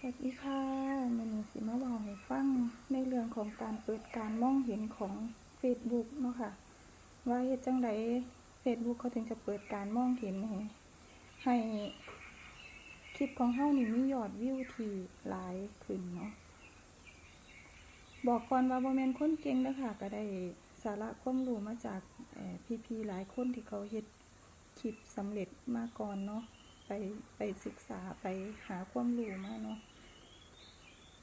สวัสดีค่ะมันสิมาบอกให้ฟังในเรื่องของการเปิดการมองเห็นของ Facebook เนาะค่ะ ว่าเฮ็ดจังได Facebook เขาถึงจะเปิดการมองเห็นให้ให้คลิปของเฮานี่มียอดวิวที่หลายขึ้นเนาะบอกก่อนว่าบ่แม่นคนเก่งเด้อค่ะก็ได้สาระความรู้มาจากเอ่อพี่ๆหลายคนที่เขาเฮ็ดคลิปสำเร็จมาก่อนเนาะ ไปไปศึกษาไปหาความรู้มาเนาะ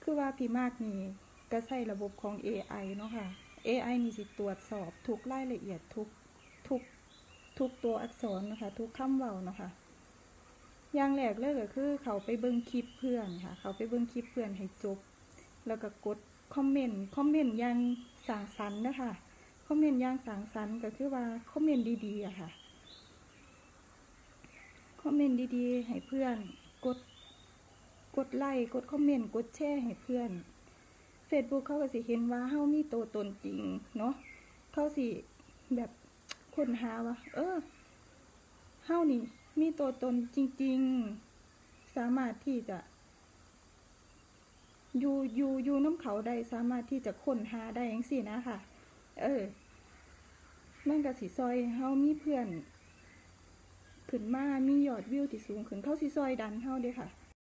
คือว่าพี่มากนี่ก็ใช้ระบบของ AI เนาะค่ะ AI นี่สิตรวจสอบทุกรายละเอียดทุกทุกทุกตัวอักษรนะคะ ทุกคำเว้านะคะอย่างแรกเลยก็คือเขาไปเบิ่งคลิปเพื่อนค่ะ เขาไปเบิ่งคลิปเพื่อนให้จบ แล้วก็กดคอมเมนต์คอมเมนต์ย่างสร้างสรรค์นะคะคอมเมนต์ย่างสร้างสรรค์ก็คือว่าคอมเมนต์ดีๆอะค่ะ เมนต์ดีๆ ให้เพื่อน กด กดไลค์กดคอมเมนต์กดแชร์ให้เพื่อน Facebook เขาก็สิเห็นว่าเฮามีตัวตนจริงเนาะเขาสิแบบค้นหาว่าเออเฮานี่ มีตัวตนจริง ๆ สามารถที่จะ อยู่อยู่อยู่น้ำเขาได้สามารถที่จะค้นหาได้จังซี่นะค่ะ เออมันก็สิซอยให้เฮามีเพื่อน ขึ้นมา มียอดวิวที่สูงขึ้นเขาซีซอยดันเข้าเด้ค่ะ